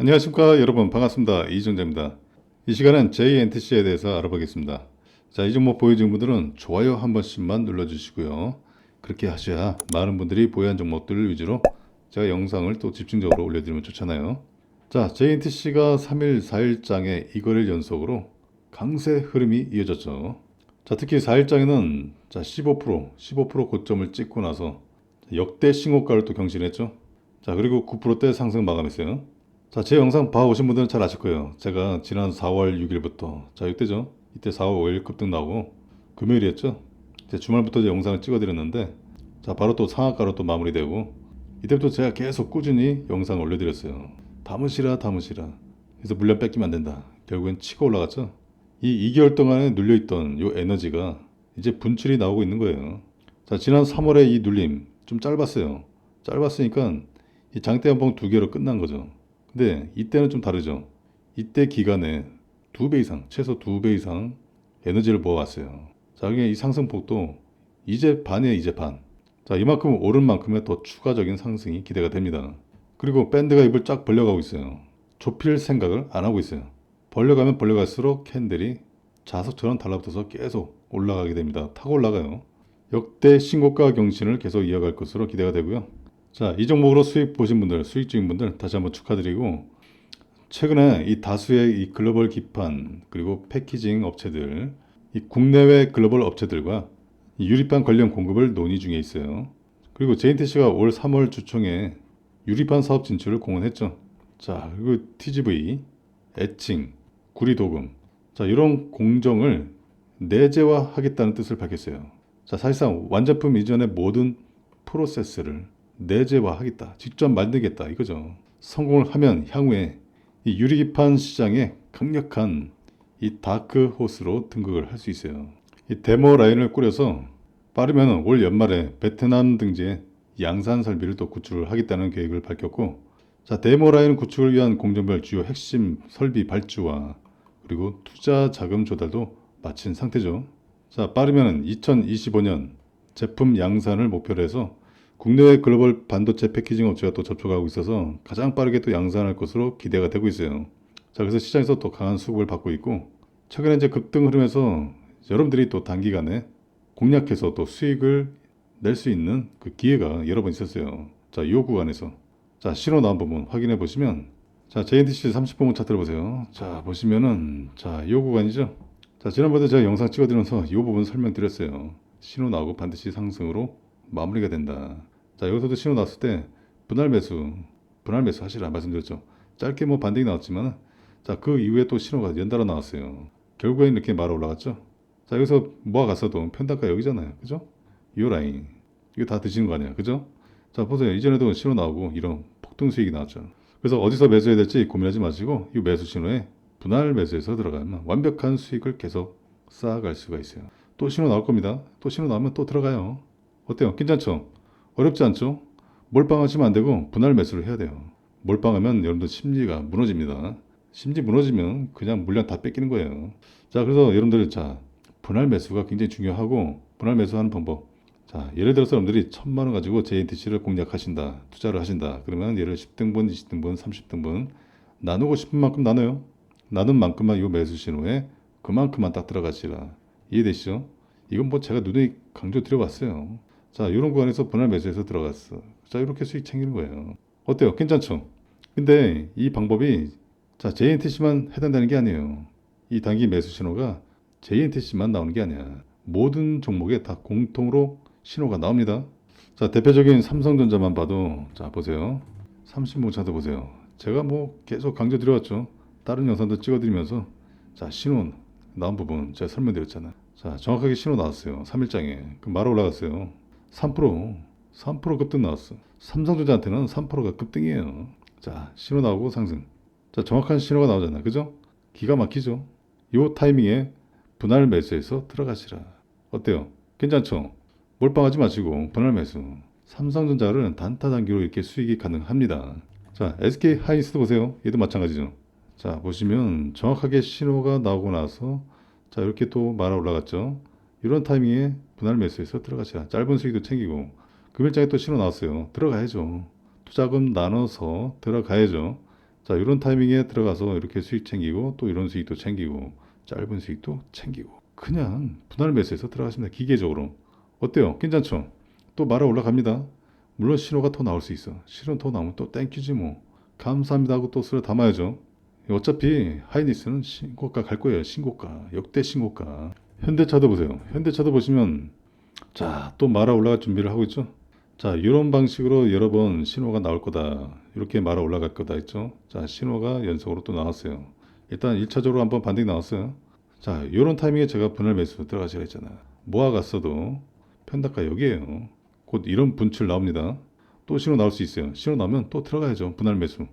안녕하십니까 여러분. 반갑습니다. 이정재입니다. 이 시간은 JNTC에 대해서 알아보겠습니다. 자 이 종목 보유중 분들은 좋아요 한 번씩만 눌러주시고요. 그렇게 하셔야 많은 분들이 보유한 종목들을 위주로 제가 영상을 또 집중적으로 올려드리면 좋잖아요. 자 JNTC가 3일 4일장에 이거를 연속으로 강세 흐름이 이어졌죠. 자 특히 4일장에는 자 15% 15% 고점을 찍고 나서 역대 신고가를 또 경신했죠. 자 그리고 9%대 상승 마감했어요 자, 제 영상 봐오신 분들은 잘 아실 거예요. 제가 지난 4월 6일부터, 자, 이때죠. 이때 4월 5일 급등 나오고, 금요일이었죠. 이제 주말부터 이제 영상을 찍어드렸는데, 자, 바로 또 상한가로 또 마무리되고, 이때부터 제가 계속 꾸준히 영상을 올려드렸어요. 담으시라, 담으시라. 그래서 물량 뺏기면 안 된다. 결국엔 치고 올라갔죠. 이 2개월 동안에 눌려있던 요 에너지가 이제 분출이 나오고 있는 거예요. 자, 지난 3월에 이 눌림 좀 짧았어요. 짧았으니까 이 장대 연봉 두 개로 끝난 거죠. 근데 이때는 좀 다르죠. 이때 기간에 두 배 이상, 최소 두 배 이상 에너지를 모아왔어요. 자, 그게 이 상승폭도 이제 반이에요, 이제 반. 자, 이만큼 오른 만큼의 더 추가적인 상승이 기대가 됩니다. 그리고 밴드가 입을 쫙 벌려가고 있어요. 좁힐 생각을 안 하고 있어요. 벌려가면 벌려갈수록 캔들이 자석처럼 달라붙어서 계속 올라가게 됩니다. 타고 올라가요. 역대 신고가 경신을 계속 이어갈 것으로 기대가 되고요. 자, 이 종목으로 수익 보신 분들, 수익 중인 분들 다시 한번 축하드리고 최근에 이 다수의 이 글로벌 기판 그리고 패키징 업체들, 이 국내외 글로벌 업체들과 이 유리판 관련 공급을 논의 중에 있어요. 그리고 JNTC가 올 3월 주총에 유리판 사업 진출을 공언했죠. 자, 그리고 TGV, 애칭, 구리도금, 자 이런 공정을 내재화하겠다는 뜻을 밝혔어요. 자, 사실상 완제품 이전의 모든 프로세스를 내재화하겠다. 직접 만들겠다. 이거죠. 성공을 하면 향후에 이 유리기판 시장에 강력한 이 다크 호스로 등극을 할 수 있어요. 이 데모 라인을 꾸려서 빠르면 올 연말에 베트남 등지에 양산 설비를 또 구축을 하겠다는 계획을 밝혔고 자 데모 라인 구축을 위한 공정별 주요 핵심 설비 발주와 그리고 투자 자금 조달도 마친 상태죠. 자 빠르면 2025년 제품 양산을 목표로 해서 국내외 글로벌 반도체 패키징 업체가 또 접촉하고 있어서 가장 빠르게 또 양산할 것으로 기대가 되고 있어요. 자, 그래서 시장에서 또 강한 수급을 받고 있고, 최근에 이제 급등 흐름에서 여러분들이 또 단기간에 공략해서 또 수익을 낼 수 있는 그 기회가 여러 번 있었어요. 자, 이 구간에서. 자, 신호 나온 부분 확인해 보시면, 자, JNTC 30분분 차트를 보세요. 자, 보시면은, 자, 이 구간이죠. 자, 지난번에 제가 영상 찍어드리면서 이 부분 설명드렸어요. 신호 나오고 반드시 상승으로 마무리가 된다. 자, 여기서도 신호 나왔을 때 분할 매수, 분할 매수 하시라 말씀드렸죠. 짧게 뭐 반등이 나왔지만, 자, 그 이후에 또 신호가 연달아 나왔어요. 결국엔 이렇게 말아 올라갔죠. 자, 여기서 모아갔어도 편단가 여기잖아요. 그죠? 이 라인. 이거 다 드시는 거 아니야. 그죠? 자, 보세요. 이전에도 신호 나오고 이런 폭등 수익이 나왔죠. 그래서 어디서 매수해야 될지 고민하지 마시고 이 매수 신호에 분할 매수해서 들어가면 완벽한 수익을 계속 쌓아갈 수가 있어요. 또 신호 나올 겁니다. 또 신호 나오면 또 들어가요. 어때요? 괜찮죠? 어렵지 않죠? 몰빵하시면 안 되고 분할 매수를 해야 돼요. 몰빵하면 여러분들 심리가 무너집니다. 심리 무너지면 그냥 물량 다 뺏기는 거예요. 자, 그래서 여러분들 자 분할 매수가 굉장히 중요하고 분할 매수하는 방법. 자, 예를 들어서 여러분들이 천만 원 가지고 JNTC를 공략하신다, 투자를 하신다. 그러면 예를 10등분, 20등분, 30등분 나누고 싶은 만큼 나눠요. 나눈 만큼만 이 매수 신호에 그만큼만 딱 들어가시라. 이해되시죠? 이건 뭐 제가 눈에 강조 드려봤어요. 자, 이런 구간에서 분할 매수해서 들어갔어. 자, 이렇게 수익 챙기는 거예요. 어때요? 괜찮죠? 근데 이 방법이 자, JNTC만 해당되는 게 아니에요. 이 단기 매수 신호가 JNTC만 나오는 게 아니야. 모든 종목에 다 공통으로 신호가 나옵니다. 자, 대표적인 삼성전자만 봐도 자, 보세요. 30분 차도 보세요. 제가 뭐 계속 강조 드려왔죠. 다른 영상도 찍어드리면서 자, 신호 나온 부분 제가 설명드렸잖아요. 자, 정확하게 신호 나왔어요. 3일장에. 그 말아 올라갔어요. 3%, 3% 급등 나왔어. 삼성전자한테는 3%가 급등이에요. 자, 신호 나오고 상승. 자, 정확한 신호가 나오잖아요. 그죠? 기가 막히죠? 요 타이밍에 분할 매수해서 들어가시라. 어때요? 괜찮죠? 몰빵하지 마시고 분할 매수. 삼성전자를 단타 단기로 이렇게 수익이 가능합니다. 자, SK 하이닉스도 보세요. 얘도 마찬가지죠. 자, 보시면 정확하게 신호가 나오고 나서 자, 이렇게 또 말아 올라갔죠. 이런 타이밍에 분할 매수해서 들어가시라. 짧은 수익도 챙기고 금일장에 또 신호 나왔어요. 들어가야죠. 투자금 나눠서 들어가야죠. 자, 이런 타이밍에 들어가서 이렇게 수익 챙기고 또 이런 수익도 챙기고 짧은 수익도 챙기고 그냥 분할 매수해서 들어가십니다. 기계적으로. 어때요? 괜찮죠? 또 말아 올라갑니다. 물론 신호가 더 나올 수 있어. 실은 더 나오면 또 땡큐지 뭐. 감사합니다 하고 또 쓸어 담아야죠. 어차피 하이니스는 신고가 갈 거예요. 신고가. 역대 신고가. 현대차도 보세요. 현대차도 보시면 자, 또 말아 올라갈 준비를 하고 있죠. 자, 이런 방식으로 여러 번 신호가 나올 거다. 이렇게 말아 올라갈 거다 했죠. 자, 신호가 연속으로 또 나왔어요. 일단 1차적으로 한번 반등이 나왔어요. 자, 이런 타이밍에 제가 분할 매수 들어가시라 했잖아. 모아갔어도 편다가 여기에요. 곧 이런 분출 나옵니다. 또 신호 나올 수 있어요. 신호 나오면 또 들어가야죠. 분할 매수.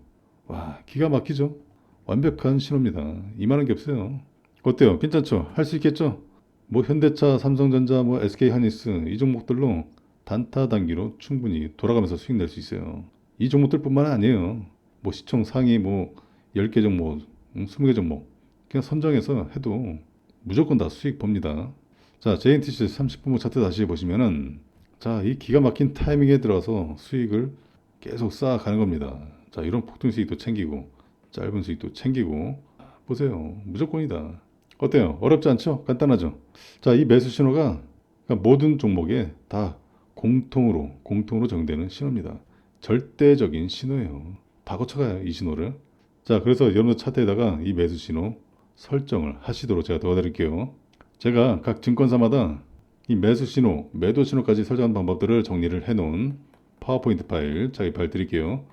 와, 기가 막히죠? 완벽한 신호입니다. 이만한 게 없어요. 어때요? 괜찮죠? 할 수 있겠죠? 뭐 현대차, 삼성전자, 뭐 SK 하니스 이 종목들로 단타 단기로 충분히 돌아가면서 수익 낼 수 있어요. 이 종목들뿐만 아니에요. 뭐 시총 상위 뭐 10개 종목, 음, 20개 종목 그냥 선정해서 해도 무조건 다 수익 봅니다. 자, JNTC 30분목 차트 다시 보시면은 자, 이 기가 막힌 타이밍에 들어서 수익을 계속 쌓아가는 겁니다. 자, 이런 폭등 수익도 챙기고 짧은 수익도 챙기고 보세요. 무조건이다. 어때요? 어렵지 않죠? 간단하죠? 자, 이 매수 신호가 그러니까 모든 종목에 다 공통으로 공통으로 정되는 신호입니다. 절대적인 신호예요. 다 거쳐가요 이 신호를. 자, 그래서 여러분 차트에다가 이 매수 신호 설정을 하시도록 제가 도와드릴게요. 제가 각 증권사마다 이 매수 신호, 매도 신호까지 설정하는 방법들을 정리를 해놓은 파워포인트 파일 자기 파일 드릴게요.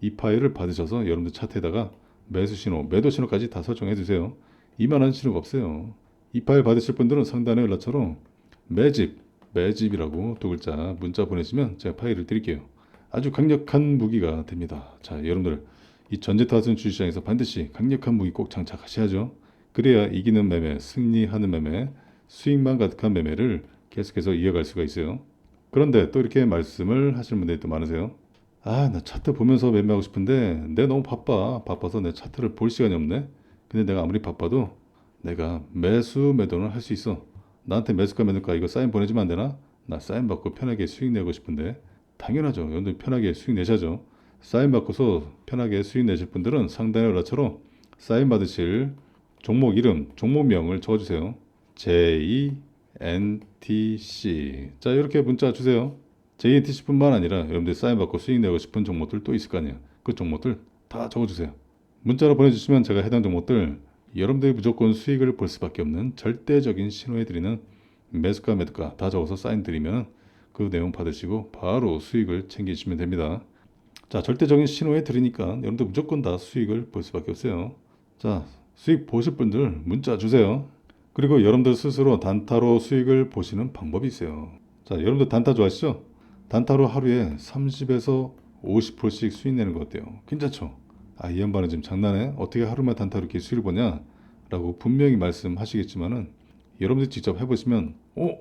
이 파일을 받으셔서 여러분들 차트에다가 매수 신호, 매도 신호까지 다 설정해 주세요. 이만한 신호가 없어요. 이 파일 받으실 분들은 상단에 연락처럼 매집, 매집이라고 두 글자 문자 보내시면 제가 파일을 드릴게요. 아주 강력한 무기가 됩니다. 자, 여러분들 이 전재타선 주시장에서 반드시 강력한 무기 꼭 장착하셔야죠. 그래야 이기는 매매, 승리하는 매매, 수익만 가득한 매매를 계속해서 이어갈 수가 있어요. 그런데 또 이렇게 말씀을 하시는 분들이 또 많으세요. 아, 나 차트 보면서 매매하고 싶은데 내 너무 바빠. 바빠서 내 차트를 볼 시간이 없네. 근데 내가 아무리 바빠도 내가 매수 매도는 할 수 있어. 나한테 매수가 매도가 이거 사인 보내주면 안 되나? 나 사인 받고 편하게 수익 내고 싶은데 당연하죠. 여러분들 편하게 수익 내셔죠. 사인 받고서 편하게 수익 내실 분들은 상단의 연락처럼 사인 받으실 종목 이름, 종목명을 적어주세요. J N T C. 자 이렇게 문자 주세요. JNTC뿐만 아니라 여러분들 사인 받고 수익 내고 싶은 종목들 또 있을 거 아니에요. 그 종목들 다 적어주세요. 문자로 보내주시면 제가 해당 종목들 여러분들이 무조건 수익을 볼 수밖에 없는 절대적인 신호해 드리는 매수가 매도가 다 적어서 사인 드리면 그 내용 받으시고 바로 수익을 챙기시면 됩니다. 자 절대적인 신호해 드리니까 여러분들 무조건 다 수익을 볼 수밖에 없어요. 자 수익 보실 분들 문자 주세요. 그리고 여러분들 스스로 단타로 수익을 보시는 방법이 있어요. 자 여러분들 단타 좋아하시죠? 단타로 하루에 30에서 50%씩 수익 내는 거 어때요? 괜찮죠? 아, 이 양반은 지금 장난해? 어떻게 하루만 단타로 이렇게 수익을 보냐? 라고 분명히 말씀하시겠지만은 여러분들 직접 해보시면, 오!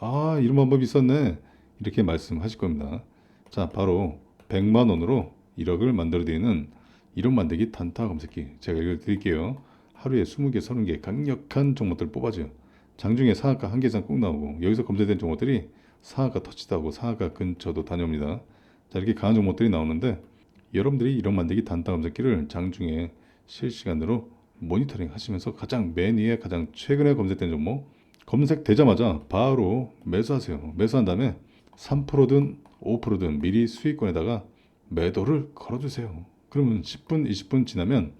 아, 이런 방법이 있었네. 이렇게 말씀하실 겁니다. 자, 바로 100만 원으로 1억을 만들어드리는 1억 만들기 단타 검색기 제가 이걸 드릴게요. 하루에 20개, 30개 강력한 종목들 뽑아줘요. 장중에 상한가 한 개 이상 꼭 나오고 여기서 검색된 종목들이 상한가 터치도 하고 상한가 근처도 다녀옵니다. 자 이렇게 강한 종목들이 나오는데 여러분들이 이런 만들기 단타 검색기를 장중에 실시간으로 모니터링 하시면서 가장 맨 위에 가장 최근에 검색된 종목 검색되자마자 바로 매수하세요. 매수한 다음에 3%든 5%든 미리 수익권에다가 매도를 걸어주세요. 그러면 10분, 20분 지나면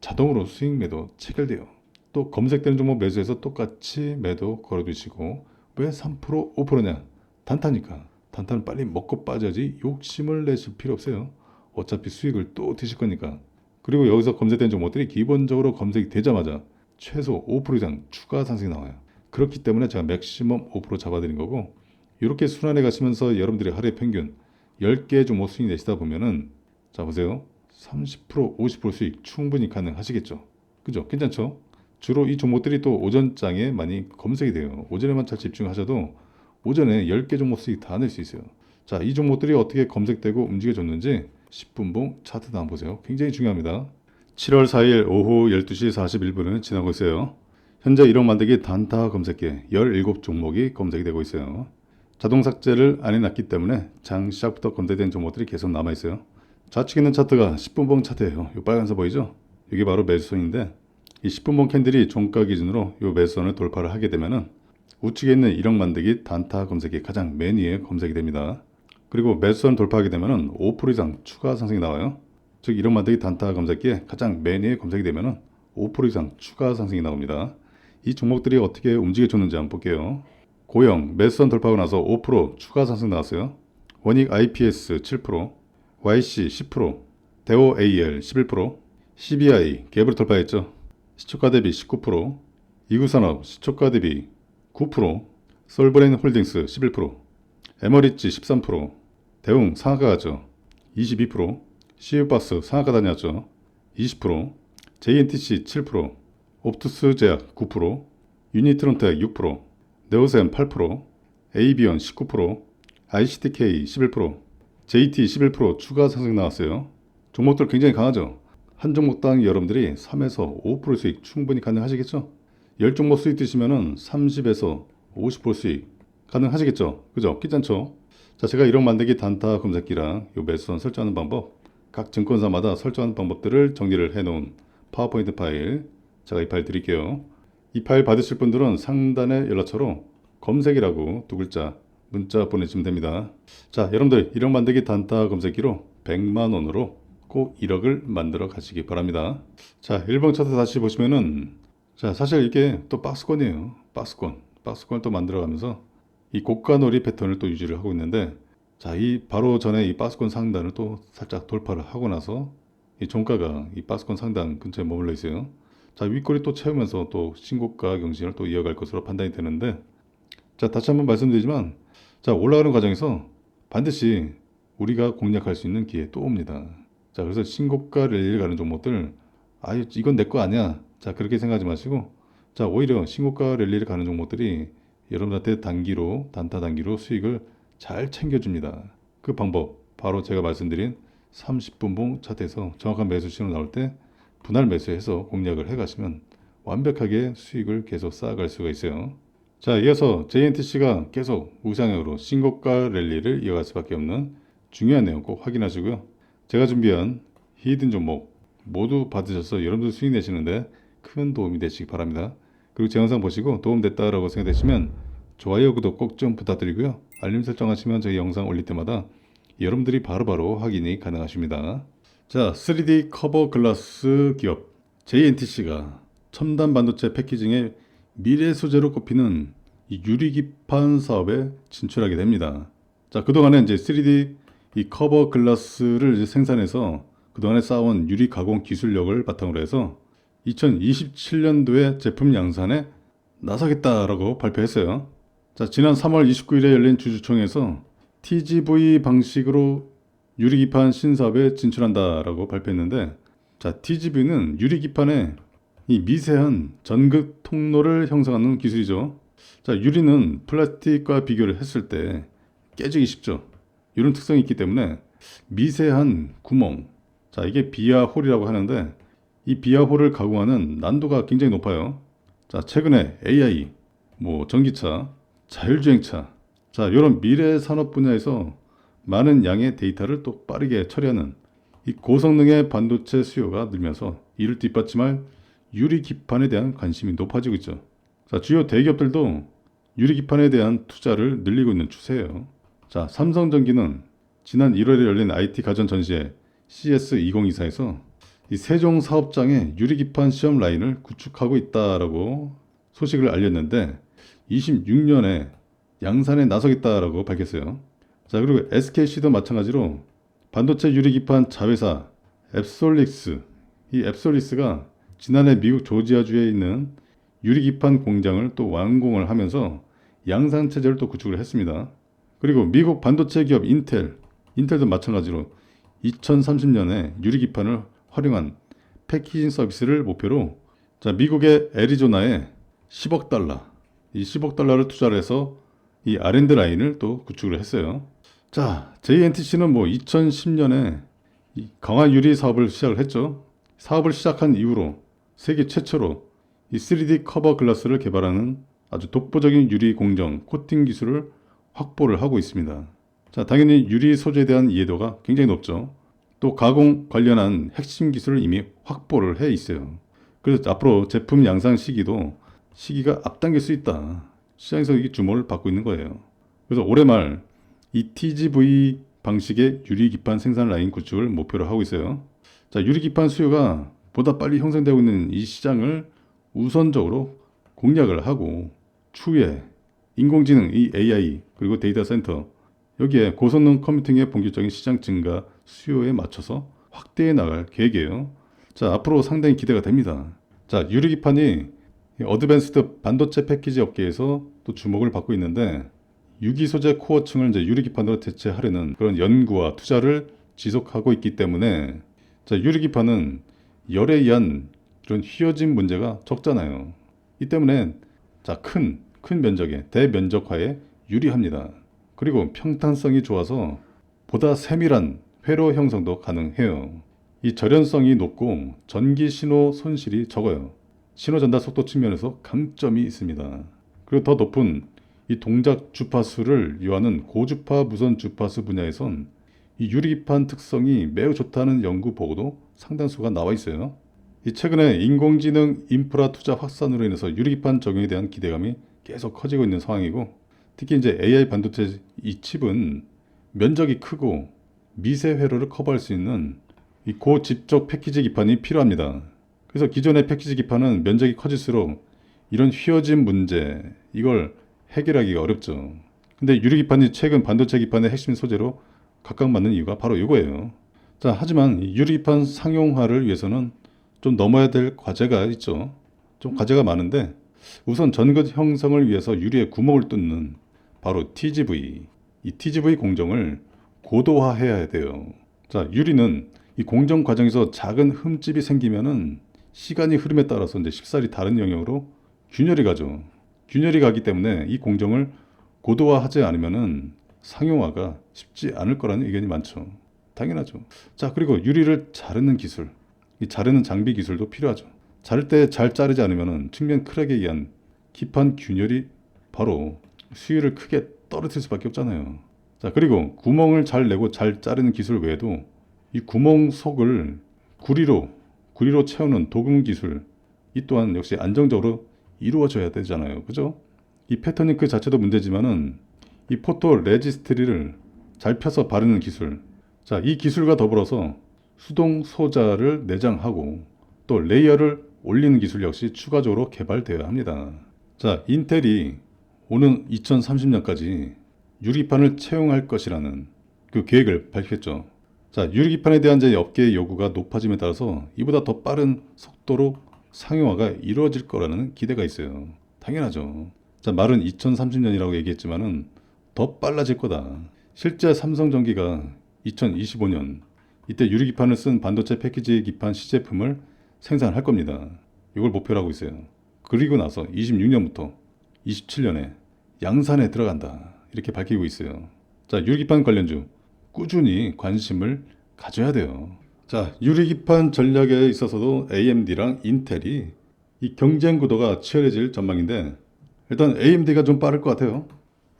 자동으로 수익 매도 체결돼요. 또 검색되는 종목 매수해서 똑같이 매도 걸어두시고 왜 3% 5%냐? 단타니까 단타는 빨리 먹고 빠져야지 욕심을 내실 필요 없어요. 어차피 수익을 또 드실 거니까. 그리고 여기서 검색된 종목들이 기본적으로 검색이 되자마자 최소 5% 이상 추가 상승이 나와요. 그렇기 때문에 제가 맥시멈 5% 잡아드린 거고 이렇게 순환해 가시면서 여러분들이 하루에 평균 10개 종목 수익 내시다 보면은 자 보세요. 30% 50% 수익 충분히 가능하시겠죠. 그죠? 괜찮죠? 주로 이 종목들이 또 오전장에 많이 검색이 돼요. 오전에만 잘 집중하셔도 오전에 10개 종목 수익 다 낼 수 있어요. 자, 이 종목들이 어떻게 검색되고 움직여졌는지 10분봉 차트도 한번 보세요. 굉장히 중요합니다. 7월 4일 오후 12시 41분은 지나고 있어요. 현재 1억 만들기 단타 검색기 17종목이 검색이 되고 있어요. 자동 삭제를 안 해놨기 때문에 장 시작부터 검색된 종목들이 계속 남아 있어요. 좌측에 있는 차트가 10분봉 차트예요. 이 빨간색 보이죠? 이게 바로 매수선인데 이 10분봉 캔들이 종가 기준으로 이 매수선을 돌파를 하게 되면은 우측에 있는 1억 만들기 단타 검색이 가장 맨 위에 검색이 됩니다. 그리고 매수선 돌파하게 되면 은 5% 이상 추가 상승이 나와요. 즉 1억 만들기 단타 검색기에 가장 맨 위에 검색이 되면 은 5% 이상 추가 상승이 나옵니다. 이 종목들이 어떻게 움직여 줬는지 한번 볼게요. 고영 매수선 돌파하고 나서 5% 추가 상승 나왔어요. 원익 IPS 7%, YC 10%, 대오 AL 11%, CBI 갭을 돌파했죠. 시초가 대비 19%, 이구산업 시초가 대비 9%, 솔브레인 홀딩스 11%, 에머리지 13%, 대웅 상하가죠. 22%, CU버스 상하가 다녔죠. 20%, JNTC 7%, 옵투스 제약 9%, 유니트론텍 6%, 네오셈 8%, AB온 19%, ICTK 11%, JT 11% 추가 상승 나왔어요. 종목들 굉장히 강하죠. 한 종목당 여러분들이 3에서 5% 수익 충분히 가능하시겠죠? 10종목 수익 드시면은 30에서 50% 수익 가능하시겠죠? 그죠? 괜찮죠? 자, 제가 이런 만들기 단타 검색기랑 요 매수선 설정하는 방법, 각 증권사마다 설정하는 방법들을 정리를 해 놓은 파워포인트 파일 제가 이 파일 드릴게요. 이 파일 받으실 분들은 상단의 연락처로 검색이라고 두 글자 문자 보내주시면 됩니다. 자, 여러분들 1억 만들기 단타 검색기로 100만 원으로 꼭 1억을 만들어 가시기 바랍니다. 자, 1번 차트 다시 보시면은 자, 사실 이게 또 박스권이에요. 박스권. 박스권을 또 만들어 가면서 이 고가놀이 패턴을 또 유지를 하고 있는데 자, 이 바로 전에 이 박스권 상단을 또 살짝 돌파를 하고 나서 이 종가가 이 박스권 상단 근처에 머물러 있어요. 자, 윗꼬리 또 채우면서 또 신고가 경신을 또 이어갈 것으로 판단이 되는데 자, 다시 한번 말씀드리지만 자, 올라가는 과정에서 반드시 우리가 공략할 수 있는 기회 또 옵니다. 자, 그래서 신고가 랠리를 가는 종목들 아유, 이건 내 거 아니야. 자, 그렇게 생각하지 마시고 자, 오히려 신고가 랠리를 가는 종목들이 여러분한테 단기로 단타 단기로 수익을 잘 챙겨줍니다. 그 방법 바로 제가 말씀드린 30분봉 차트에서 정확한 매수 신호 나올 때 분할 매수해서 공략을 해가시면 완벽하게 수익을 계속 쌓아갈 수가 있어요. 자, 이어서 JNTC가 계속 우상향으로 신고가 랠리를 이어갈 수밖에 없는 중요한 내용 꼭 확인하시고요. 제가 준비한 히든 종목 모두 받으셔서 여러분들 수익 내시는데 큰 도움이 되시기 바랍니다. 그리고 제 영상 보시고 도움됐다라고 생각되시면 좋아요, 구독 꼭 좀 부탁드리고요. 알림 설정하시면 저희 영상 올릴 때마다 여러분들이 바로바로 확인이 가능하십니다. 자, 3D 커버 글라스 기업 JNTC가 첨단 반도체 패키징의 미래 소재로 꼽히는 이 유리 기판 사업에 진출하게 됩니다. 자, 그동안에 이제 3D 이 커버 글라스를 생산해서 그동안에 쌓아온 유리 가공 기술력을 바탕으로 해서 2027년도에 제품 양산에 나서겠다라고 발표했어요. 자, 지난 3월 29일에 열린 주주총회에서 TGV 방식으로 유리기판 신사업에 진출한다라고 발표했는데, 자, TGV는 유리기판에 이 미세한 전극 통로를 형성하는 기술이죠. 자, 유리는 플라스틱과 비교를 했을 때 깨지기 쉽죠. 이런 특성이 있기 때문에 미세한 구멍, 자, 이게 비아홀이라고 하는데 이 비아홀을 가공하는 난도가 굉장히 높아요. 자, 최근에 AI, 뭐 전기차, 자율주행차, 자, 이런 미래 산업 분야에서 많은 양의 데이터를 또 빠르게 처리하는 이 고성능의 반도체 수요가 늘면서 이를 뒷받침할 유리 기판에 대한 관심이 높아지고 있죠. 자, 주요 대기업들도 유리 기판에 대한 투자를 늘리고 있는 추세예요. 자, 삼성전기는 지난 1월에 열린 IT 가전 전시회 CS2024에서 이 세종 사업장에 유리기판 시험 라인을 구축하고 있다라고 소식을 알렸는데 26년에 양산에 나서겠다라고 밝혔어요. 자 그리고 SKC도 마찬가지로 반도체 유리기판 자회사 앱솔릭스 이 앱솔릭스가 지난해 미국 조지아주에 있는 유리기판 공장을 또 완공을 하면서 양산 체제를 또 구축을 했습니다. 그리고 미국 반도체 기업 인텔 인텔도 마찬가지로 2030년에 유리기판을 활용한 패키징 서비스를 목표로 자, 미국의 애리조나에 10억 달러, 이 10억 달러를 투자를 해서 이 R&D 라인을 또 구축을 했어요. 자, JNTC는 뭐 2010년에 이 강화 유리 사업을 시작을 했죠. 사업을 시작한 이후로 세계 최초로 이 3D 커버 글라스를 개발하는 아주 독보적인 유리 공정 코팅 기술을 확보를 하고 있습니다. 자, 당연히 유리 소재에 대한 이해도가 굉장히 높죠. 또 가공 관련한 핵심 기술을 이미 확보를 해 있어요. 그래서 앞으로 제품 양산 시기도 시기가 앞당길 수 있다. 시장에서 이 주목을 받고 있는 거예요. 그래서 올해 말이 TGV 방식의 유리 기판 생산 라인 구축을 목표로 하고 있어요. 자, 유리 기판 수요가 보다 빨리 형성되고 있는 이 시장을 우선적으로 공략을 하고 추후에 인공지능, 이 AI 그리고 데이터 센터 여기에 고성능 컴퓨팅의 본격적인 시장 증가 수요에 맞춰서 확대해 나갈 계획이에요. 자, 앞으로 상당히 기대가 됩니다. 자, 유리 기판이 이 어드밴스드 반도체 패키지 업계에서 또 주목을 받고 있는데 유기 소재 코어층을 이제 유리 기판으로 대체하려는 그런 연구와 투자를 지속하고 있기 때문에 자, 유리 기판은 열에 의한 이런 휘어짐 문제가 적잖아요. 이 때문에 자, 큰, 큰 면적의 대면적화에 유리합니다. 그리고 평탄성이 좋아서 보다 세밀한 회로 형성도 가능해요. 이 절연성이 높고 전기 신호 손실이 적어요. 신호 전달 속도 측면에서 강점이 있습니다. 그리고 더 높은 이 동작 주파수를 요하는 고주파 무선 주파수 분야에선 이 유리기판 특성이 매우 좋다는 연구 보고도 상당수가 나와 있어요. 이 최근에 인공지능 인프라 투자 확산으로 인해서 유리기판 적용에 대한 기대감이 계속 커지고 있는 상황이고 특히 이제 AI 반도체 이 칩은 면적이 크고 미세 회로를 커버할 수 있는 이 고집적 패키지 기판이 필요합니다. 그래서 기존의 패키지 기판은 면적이 커질수록 이런 휘어짐 문제 이걸 해결하기가 어렵죠. 근데 유리 기판이 최근 반도체 기판의 핵심 소재로 각광받는 이유가 바로 이거예요. 자, 하지만 이 유리 기판 상용화를 위해서는 좀 넘어야 될 과제가 있죠. 좀 과제가 많은데 우선 전극 형성을 위해서 유리에 구멍을 뚫는 바로 TGV. 이 TGV 공정을 고도화해야 돼요. 자, 유리는 이 공정 과정에서 작은 흠집이 생기면은 시간이 흐름에 따라서 이제 쉽사리 다른 영역으로 균열이 가죠. 균열이 가기 때문에 이 공정을 고도화하지 않으면은 상용화가 쉽지 않을 거라는 의견이 많죠. 당연하죠. 자, 그리고 유리를 자르는 기술, 이 자르는 장비 기술도 필요하죠. 자를 때 잘 자르지 않으면은 측면 크랙에 의한 기판 균열이 바로 수위를 크게 떨어뜨릴 수밖에 없잖아요. 자, 그리고 구멍을 잘 내고 잘 자르는 기술 외에도 이 구멍 속을 구리로 구리로 채우는 도금 기술 이 또한 역시 안정적으로 이루어져야 되잖아요. 그죠? 이 패터닝 그 자체도 문제지만은 이 포토 레지스트리를 잘 펴서 바르는 기술. 자, 이 기술과 더불어서 수동 소자를 내장하고 또 레이어를 올리는 기술 역시 추가적으로 개발되어야 합니다. 자, 인텔이 오는 2030년까지 유리판을 채용할 것이라는 그 계획을 밝혔죠. 자, 유리기판에 대한 이제 업계의 요구가 높아짐에 따라서 이보다 더 빠른 속도로 상용화가 이루어질 거라는 기대가 있어요. 당연하죠. 자, 말은 2030년이라고 얘기했지만은 더 빨라질 거다. 실제 삼성전기가 2025년 이때 유리기판을 쓴 반도체 패키지 기판 시제품을 생산할 겁니다. 이걸 목표로 하고 있어요. 그리고 나서 26년부터 27년에 양산에 들어간다. 이렇게 밝히고 있어요. 자, 유리기판 관련주 꾸준히 관심을 가져야 돼요. 자, 유리기판 전략에 있어서도 AMD랑 인텔이 이 경쟁 구도가 치열해질 전망인데 일단 AMD가 좀 빠를 것 같아요.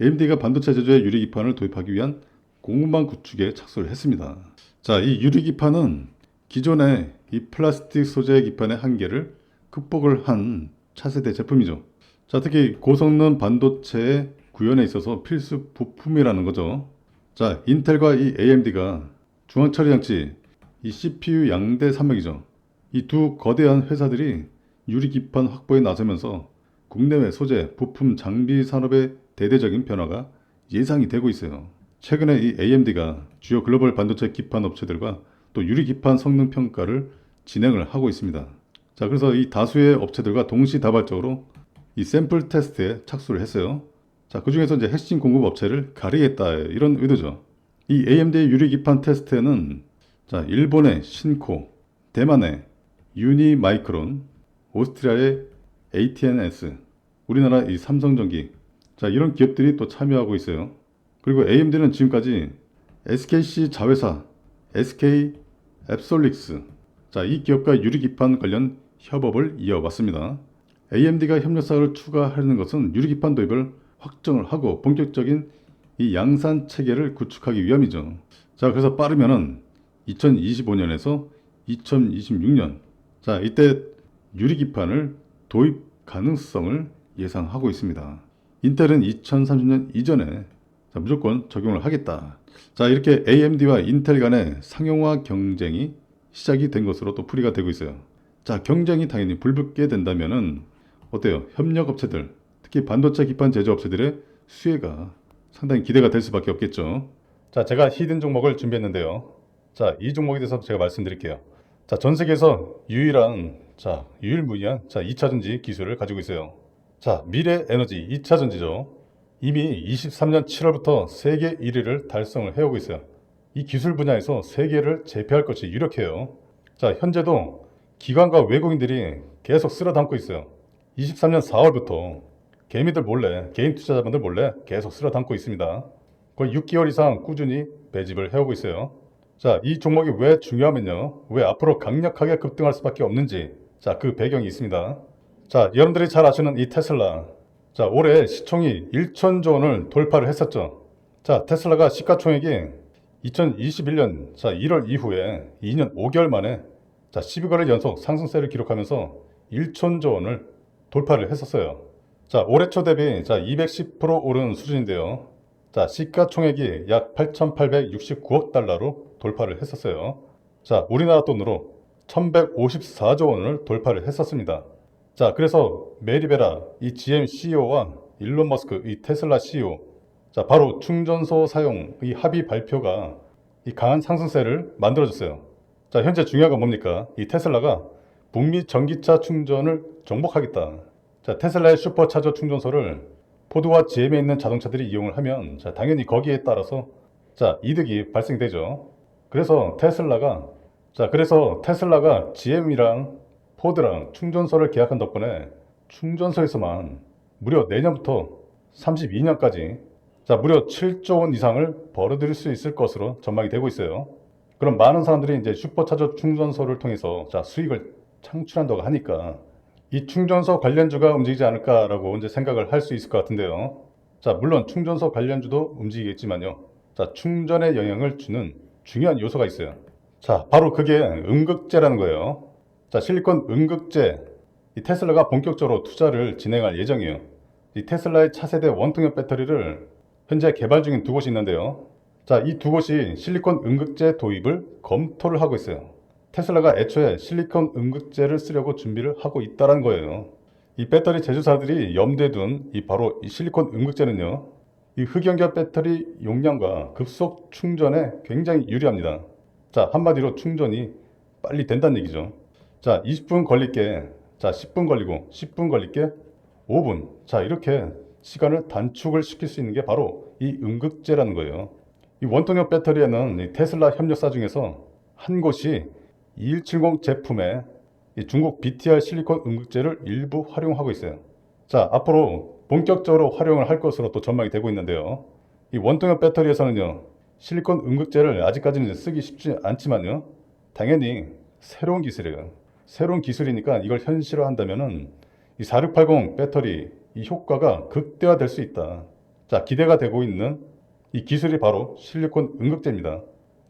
AMD가 반도체 제조에 유리기판을 도입하기 위한 공급망 구축에 착수를 했습니다. 자, 이 유리기판은 기존의 이 플라스틱 소재 기판의 한계를 극복을 한 차세대 제품이죠. 자, 특히 고성능 반도체의 구현에 있어서 필수 부품이라는 거죠. 자, 인텔과 이 AMD가 중앙처리 장치, 이 CPU 양대 산맥이죠. 이 두 거대한 회사들이 유리 기판 확보에 나서면서 국내외 소재, 부품, 장비 산업의 대대적인 변화가 예상이 되고 있어요. 최근에 이 AMD가 주요 글로벌 반도체 기판 업체들과 또 유리 기판 성능 평가를 진행을 하고 있습니다. 자, 그래서 이 다수의 업체들과 동시다발적으로 이 샘플 테스트에 착수를 했어요. 자, 그 중에서 이제 핵심 공급 업체를 가리겠다 이런 의도죠. 이 AMD의 유리 기판 테스트에는 자, 일본의 신코, 대만의 유니마이크론, 오스트리아의 ATNS, 우리나라 이 삼성전기, 자 이런 기업들이 또 참여하고 있어요. 그리고 AMD는 지금까지 SKC 자회사, SK 앱솔릭스, 자 이 기업과 유리 기판 관련 협업을 이어왔습니다. AMD가 협력사를 추가하는 것은 유리 기판 도입을 확정을 하고 본격적인 이 양산 체계를 구축하기 위함이죠. 자, 그래서 빠르면은 2025년에서 2026년. 자, 이때 유리기판을 도입 가능성을 예상하고 있습니다. 인텔은 2030년 이전에 자, 무조건 적용을 하겠다. 자, 이렇게 AMD와 인텔 간의 상용화 경쟁이 시작이 된 것으로 또 풀이가 되고 있어요. 자, 경쟁이 당연히 불붙게 된다면은 어때요? 협력 업체들, 특히 반도체 기판 제조업체들의 수혜가 상당히 기대가 될 수밖에 없겠죠. 자, 제가 히든 종목을 준비했는데요. 자, 이 종목에 대해서 제가 말씀드릴게요. 자, 전 세계에서 유일한 자, 유일무이한 자, 2차 전지 기술을 가지고 있어요. 자, 미래 에너지 2차 전지죠. 이미 23년 7월부터 세계 1위를 달성을 해오고 있어요. 이 기술 분야에서 세계를 제패할 것이 유력해요. 자, 현재도 기관과 외국인들이 계속 쓸어 담고 있어요. 23년 4월부터 개미들 몰래, 개인 투자자분들 몰래 계속 쓸어 담고 있습니다. 거의 6개월 이상 꾸준히 매집을 해오고 있어요. 자, 이 종목이 왜 중요하면요. 왜 앞으로 강력하게 급등할 수밖에 없는지. 자, 그 배경이 있습니다. 자, 여러분들이 잘 아시는 이 테슬라. 자, 올해 시총이 1천조 원을 돌파를 했었죠. 자, 테슬라가 시가총액이 2021년 자, 1월 이후에 2년 5개월 만에 자, 12거래 연속 상승세를 기록하면서 1천조 원을 돌파를 했었어요. 자, 올해 초 대비 자, 210% 오른 수준인데요. 자, 시가총액이 약 8,869억 달러로 돌파를 했었어요. 자, 우리나라 돈으로 1,154조 원을 돌파를 했었습니다. 자, 그래서 메리베라 이 GM CEO와 일론 머스크 이 테슬라 CEO 자, 바로 충전소 사용 이 합의 발표가 이 강한 상승세를 만들어줬어요. 자, 현재 중요한 건 뭡니까? 이 테슬라가 북미 전기차 충전을 정복하겠다. 자, 테슬라의 슈퍼차저 충전소를 포드와 GM에 있는 자동차들이 이용을 하면 자, 당연히 거기에 따라서 자, 이득이 발생되죠. 그래서 테슬라가 자, 그래서 테슬라가 GM이랑 포드랑 충전소를 계약한 덕분에 충전소에서만 무려 내년부터 32년까지 자, 무려 7조 원 이상을 벌어들일 수 있을 것으로 전망이 되고 있어요. 그럼 많은 사람들이 이제 슈퍼차저 충전소를 통해서 자, 수익을 창출한다고 하니까 이 충전소 관련주가 움직이지 않을까라고 이제 생각을 할 수 있을 것 같은데요. 자, 물론 충전소 관련주도 움직이겠지만요. 자, 충전에 영향을 주는 중요한 요소가 있어요. 자, 바로 그게 음극재라는 거예요. 자, 실리콘 음극재. 이 테슬라가 본격적으로 투자를 진행할 예정이에요. 이 테슬라의 차세대 원통형 배터리를 현재 개발 중인 두 곳이 있는데요. 자, 이 두 곳이 실리콘 음극재 도입을 검토를 하고 있어요. 테슬라가 애초에 실리콘 음극재를 쓰려고 준비를 하고 있다는 거예요. 이 배터리 제조사들이 염두에 둔 이 바로 이 실리콘 음극재는요. 이 흑연결 배터리 용량과 급속 충전에 굉장히 유리합니다. 자, 한마디로 충전이 빨리 된다는 얘기죠. 자, 20분 걸릴 게. 자, 10분 걸리고 10분 걸릴 게 5분. 자, 이렇게 시간을 단축을 시킬 수 있는 게 바로 이 음극재라는 거예요. 이 원통형 배터리에는 이 테슬라 협력사 중에서 한 곳이 2170 제품에 이 중국 BTR 실리콘 음극재를 일부 활용하고 있어요. 자, 앞으로 본격적으로 활용을 할 것으로 또 전망이 되고 있는데요. 이 원통형 배터리에서는요, 실리콘 음극재를 아직까지는 쓰기 쉽지 않지만요, 당연히 새로운 기술이에요. 새로운 기술이니까 이걸 현실화한다면은 이 4680 배터리 이 효과가 극대화될 수 있다. 자, 기대가 되고 있는 이 기술이 바로 실리콘 음극재입니다.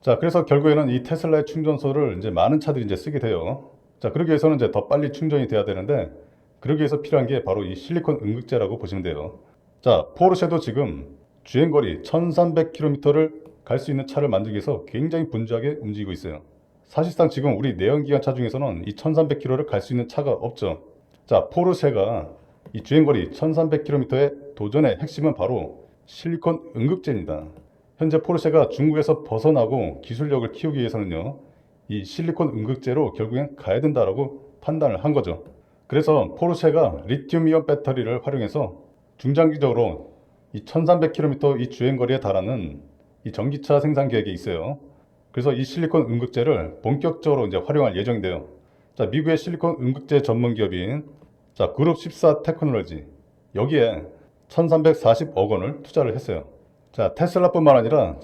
자, 그래서 결국에는 이 테슬라의 충전소를 이제 많은 차들이 이제 쓰게 돼요. 자, 그러기 위해서는 이제 더 빨리 충전이 돼야 되는데, 그러기 위해서 필요한 게 바로 이 실리콘 음극재라고 보시면 돼요. 자, 포르쉐도 지금 주행거리 1300km를 갈 수 있는 차를 만들기 위해서 굉장히 분주하게 움직이고 있어요. 사실상 지금 우리 내연기관 차 중에서는 이 1300km를 갈 수 있는 차가 없죠. 자, 포르쉐가 이 주행거리 1300km의 도전의 핵심은 바로 실리콘 음극재입니다. 현재 포르쉐가 중국에서 벗어나고 기술력을 키우기 위해서는요, 이 실리콘 음극재로 결국엔 가야 된다라고 판단을 한 거죠. 그래서 포르쉐가 리튬이온 배터리를 활용해서 중장기적으로 이 1300km 이 주행거리에 달하는 이 전기차 생산 계획이 있어요. 그래서 이 실리콘 음극재를 본격적으로 이제 활용할 예정인데요. 자, 미국의 실리콘 음극재 전문 기업인 자, 그룹 14 테크놀로지 여기에 1340억 원을 투자를 했어요. 자, 테슬라뿐만 아니라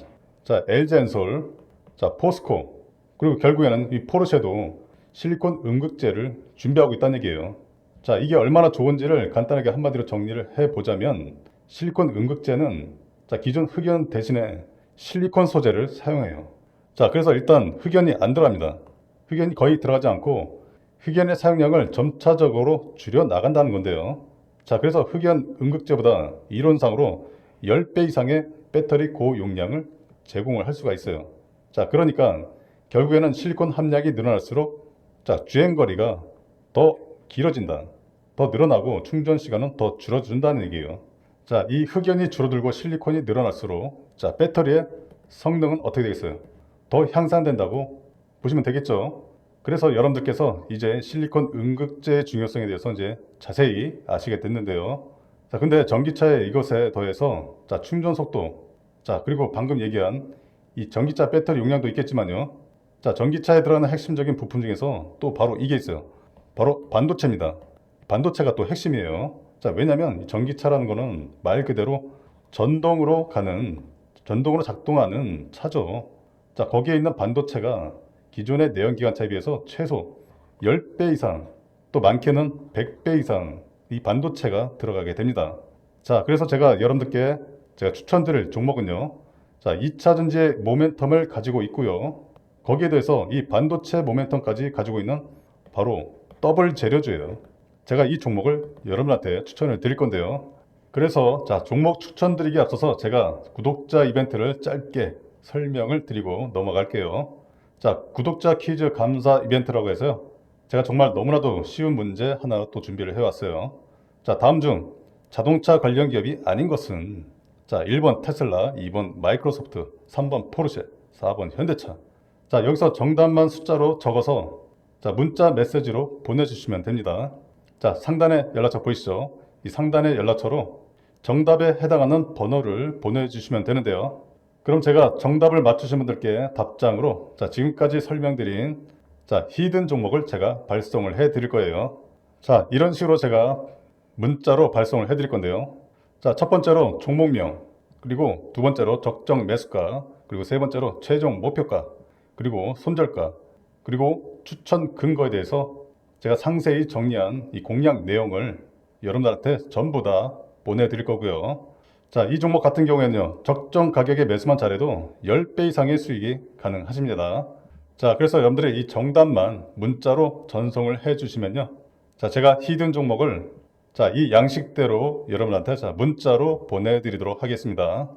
자, LG엔솔, 자, 포스코 그리고 결국에는 이 포르쉐도 실리콘 음극재를 준비하고 있다는 얘기예요. 자, 이게 얼마나 좋은지를 간단하게 한마디로 정리를 해 보자면 실리콘 음극재는 자, 기존 흑연 대신에 실리콘 소재를 사용해요. 자, 그래서 일단 흑연이 안 들어갑니다. 흑연이 거의 들어가지 않고 흑연의 사용량을 점차적으로 줄여 나간다는 건데요. 자, 그래서 흑연 음극제보다 이론상으로 10배 이상의 배터리 고용량을 제공을 할 수가 있어요. 자, 그러니까 결국에는 실리콘 함량이 늘어날수록 자, 주행 거리가 더 길어진다. 더 늘어나고 충전 시간은 더 줄어든다는 얘기예요. 자, 이 흑연이 줄어들고 실리콘이 늘어날수록 자, 배터리의 성능은 어떻게 되겠어요? 더 향상된다고 보시면 되겠죠. 그래서 여러분들께서 이제 실리콘 음극제의 중요성에 대해서 이제 자세히 아시게 됐는데요. 자, 근데 전기차에 이것에 더해서 자, 충전 속도, 자, 그리고 방금 얘기한 이 전기차 배터리 용량도 있겠지만요. 자, 전기차에 들어가는 핵심적인 부품 중에서 또 바로 이게 있어요. 바로 반도체입니다. 반도체가 또 핵심이에요. 자, 왜냐면 이 전기차라는 거는 말 그대로 전동으로 가는, 전동으로 작동하는 차죠. 자, 거기에 있는 반도체가 기존의 내연기관차에 비해서 최소 10배 이상, 또 많게는 100배 이상 이 반도체가 들어가게 됩니다. 자, 그래서 제가 여러분들께 제가 추천드릴 종목은요. 자, 2차 전지의 모멘텀을 가지고 있고요. 거기에 대해서 이 반도체 모멘텀까지 가지고 있는 바로 더블 재료주예요. 제가 이 종목을 여러분한테 추천을 드릴 건데요. 그래서 자, 종목 추천드리기 앞서서 제가 구독자 이벤트를 짧게 설명을 드리고 넘어갈게요. 자, 구독자 퀴즈 감사 이벤트라고 해서요. 제가 정말 너무나도 쉬운 문제 하나 또 준비를 해왔어요. 자, 다음 중 자동차 관련 기업이 아닌 것은 자, 1번 테슬라, 2번 마이크로소프트, 3번 포르쉐, 4번 현대차. 자, 여기서 정답만 숫자로 적어서 자, 문자 메시지로 보내주시면 됩니다. 자, 상단에 연락처 보이시죠? 이 상단의 연락처로 정답에 해당하는 번호를 보내주시면 되는데요. 그럼 제가 정답을 맞추신 분들께 답장으로 자, 지금까지 설명드린 자, 히든 종목을 제가 발송을 해 드릴 거예요. 자, 이런 식으로 제가 문자로 발송을 해 드릴 건데요. 자, 첫 번째로 종목명, 그리고 두 번째로 적정 매수가, 그리고 세 번째로 최종 목표가, 그리고 손절가, 그리고 추천 근거에 대해서 제가 상세히 정리한 이 공략 내용을 여러분들한테 전부 다 보내드릴 거고요. 자, 이 종목 같은 경우에는요, 적정 가격에 매수만 잘해도 10배 이상의 수익이 가능하십니다. 자, 그래서 여러분들이 이 정답만 문자로 전송을 해 주시면요. 자, 제가 히든 종목을 자, 이 양식대로 여러분한테 자, 문자로 보내드리도록 하겠습니다.